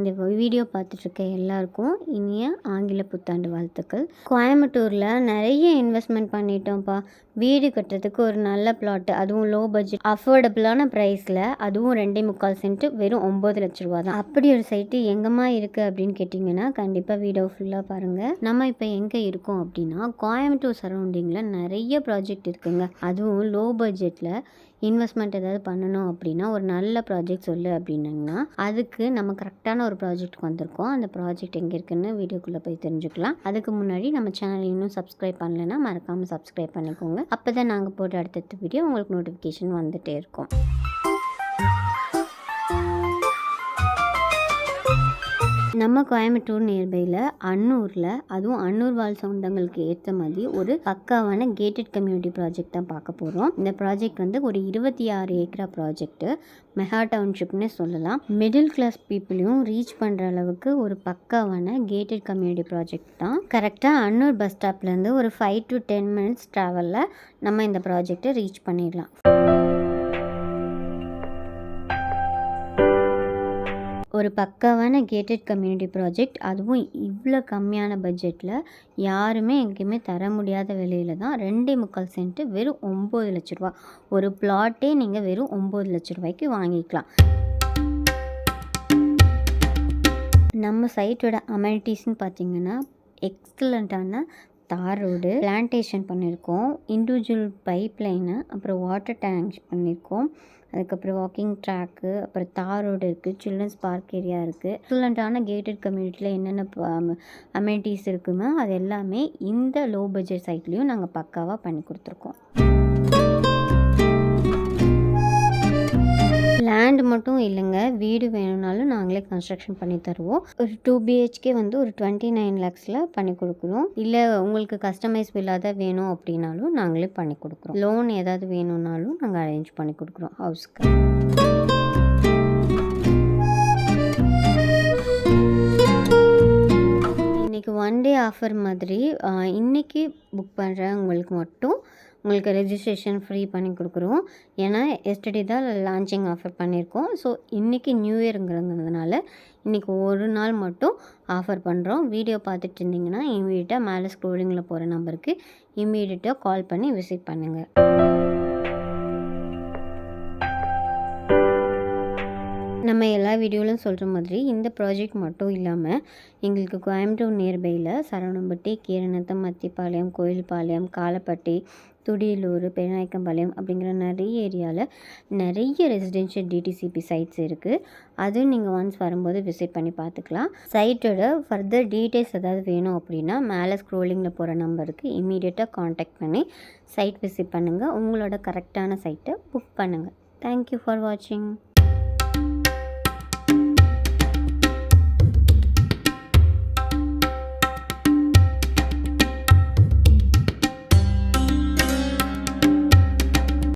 இந்த வீடியோ பார்த்துட்ருக்க எல்லாருக்கும் இனிய ஆங்கில புத்தாண்டு வாழ்த்துக்கள். கோயம்புத்தூரில் நிறைய இன்வெஸ்ட்மெண்ட் பண்ணிட்டோம்ப்பா. வீடு கட்டுறதுக்கு ஒரு நல்ல பிளாட்டு அதுவும் லோ பட்ஜெட் அஃபோர்டபுளான ப்ரைஸில் அதுவும் ரெண்டே முக்கால் சென்ட்டு வெறும் ஒம்பது லட்ச ரூபா தான். அப்படி ஒரு சைட்டு எங்கம்மா இருக்குது அப்படின்னு கேட்டிங்கன்னா கண்டிப்பாக வீடியோ ஃபுல்லாக பாருங்கள் நம்ம இப்போ எங்கே இருக்கோம் அப்படின்னா கோயம்புத்தூர் சரௌண்டிங்கில் நிறைய ப்ராஜெக்ட் இருக்குங்க. அதுவும் லோ பட்ஜெட்டில் இன்வெஸ்ட்மெண்ட் ஏதாவது பண்ணணும் அப்படின்னா ஒரு நல்ல ப்ராஜெக்ட் சொல்லு அப்படின்னாங்கன்னா அதுக்கு நம்ம கரெக்டான ஒரு ப்ராஜெக்ட்க்கு வந்திருக்கோம். அந்த ப்ராஜெக்ட் எங்கே இருக்குன்னு வீடியோக்குள்ளே போய் தெரிஞ்சுக்கலாம். அதுக்கு முன்னாடி நம்ம சேனல் இன்னும் சப்ஸ்கிரைப் பண்ணலைன்னா மறக்காமல் சப்ஸ்கிரைப் பண்ணிக்கோங்க. அப்போ தான் நாங்கள் போடுற அடுத்தடுத்த வீடியோ உங்களுக்கு நோட்டிஃபிகேஷன் வந்துகிட்டே இருக்கும். நம்ம கோயம்புத்தூர் நியர்பையில் அன்னூரில் அதுவும் அன்னூர் வாழ் சொந்தங்களுக்கு ஏற்ற மாதிரி ஒரு பக்காவான கேட்டட் கம்யூனிட்டி ப்ராஜெக்ட் தான் பார்க்க போகிறோம் இந்த ப்ராஜெக்ட் வந்து ஒரு இருபத்தி ஆறு ஏக்கரா ப்ராஜெக்ட்டு மெஹா டவுன்ஷிப்னு சொல்லலாம். மிடில் கிளாஸ் பீப்புளையும் ரீச் பண்ணுற அளவுக்கு ஒரு பக்காவான கேட்டட் கம்யூனிட்டி ப்ராஜெக்ட் தான். கரெக்டாக அன்னூர் பஸ் ஸ்டாப்லேருந்து ஒரு ஃபைவ் டு டென் மினிட்ஸ் ட்ராவலில் நம்ம இந்த ப்ராஜெக்டை ரீச் பண்ணிடலாம். ஒரு பக்காவான கேட்டட் கம்யூனிட்டி ப்ராஜெக்ட் அதுவும் இவ்வளோ கம்மியான பட்ஜெட்டில் யாருமே எங்கேயுமே தர முடியாத விலையில தான் ரெண்டே முக்கால் சென்ட்டு வெறும் ஒம்பது லட்ச ரூபா. ஒரு பிளாட்டே நீங்கள் வெறும் ஒம்பது லட்ச ரூபாய்க்கு வாங்கிக்கலாம். நம்ம சைட்டோட அமெனிட்டிஸ்னு பார்த்தீங்கன்னா எக்ஸலண்ட்டான தார் ரோடு பிளான்டேஷன் பண்ணியிருக்கோம். இண்டிவிஜுவல் பைப் லைனு அப்புறம் வாட்டர் டேங்க் பண்ணியிருக்கோம். அதுக்கப்புறம் வாக்கிங் ட்ராக்கு அப்புறம் தார் ரோடு இருக்குது சில்ட்ரன்ஸ் பார்க் ஏரியா இருக்குது எக்ஸலண்ட்டான கேட்டட் கம்யூனிட்டியில் என்னென்ன அமெனிட்டிஸ் இருக்குமோ அது எல்லாமே இந்த லோ பட்ஜெட் சைட்லேயும் நாங்கள் பக்காவாக பண்ணி கொடுத்துருக்கோம். லேண்ட் மட்டும் இல்லைங்க. வீடு வேணும்னாலும் நாங்களே கன்ஸ்ட்ரக்ஷன் பண்ணி தருவோம். ஒரு டூ பிஹெச்கே வந்து ஒரு டுவெண்ட்டி நைன் லேக்ஸில் பண்ணி கொடுக்குறோம். இல்லை உங்களுக்கு கஸ்டமைஸ் இல்லாத வேணும் அப்படின்னாலும் நாங்களே பண்ணி கொடுக்குறோம். லோன் ஏதாவது வேணும்னாலும் நாங்கள் அரேஞ்ச் பண்ணி கொடுக்குறோம் ஹவுஸ்க்கு இன்றைக்கி ஒன் டே ஆஃபர் மாதிரி இன்றைக்கி புக் பண்ணுறவங்களுக்கு மட்டும் உங்களுக்கு ரெஜிஸ்ட்ரேஷன் ஃப்ரீ பண்ணி கொடுக்குறோம். ஏன்னா எஸ்டர்டே தான் லான்ச்சிங் ஆஃபர் பண்ணியிருக்கோம் ஸோ இன்றைக்கி நியூ இயருங்கிறதுனால இன்றைக்கி ஒரு நாள் மட்டும் ஆஃபர் பண்ணுறோம் வீடியோ பார்த்துட்டு இருந்தீங்கன்னா இமீடியட்டாக மேலே ஸ்க்ரோலிங்கில் போகிற நம்பருக்கு இமீடியட்டாக கால் பண்ணி விசிட் பண்ணுங்கள் நம்ம எல்லா வீடியோவிலும் சொல்கிற மாதிரி இந்த ப்ராஜெக்ட் மட்டும் இல்லாமல் எங்களுக்கு கோயம்புத்தூர் நியர்பையில் சரவணம்பட்டி கீரநத்தம் மத்திப்பாளையம் கோயில்பாளையம் காலப்பட்டி துடியலூர் பெருநாயக்கம்பாளையம் அப்படிங்கிற நிறைய ஏரியாவில் நிறைய ரெசிடென்ஷியல் டிடிசிபி சைட்ஸ் இருக்குது அதுவும் நீங்கள் ஒன்ஸ் வரும்போது விசிட் பண்ணி பார்த்துக்கலாம். சைட்டோட ஃபர்தர் டீட்டெயில்ஸ் ஏதாவது வேணும் அப்படின்னா மேலே ஸ்க்ரோலிங்கில் போகிற நம்பருக்கு இமீடியட்டாக காண்டாக்ட் பண்ணி சைட் விசிட் பண்ணுங்கள் உங்களோட கரெக்டான சைட்டை புக் பண்ணுங்கள் தேங்க்யூ ஃபார் வாட்சிங்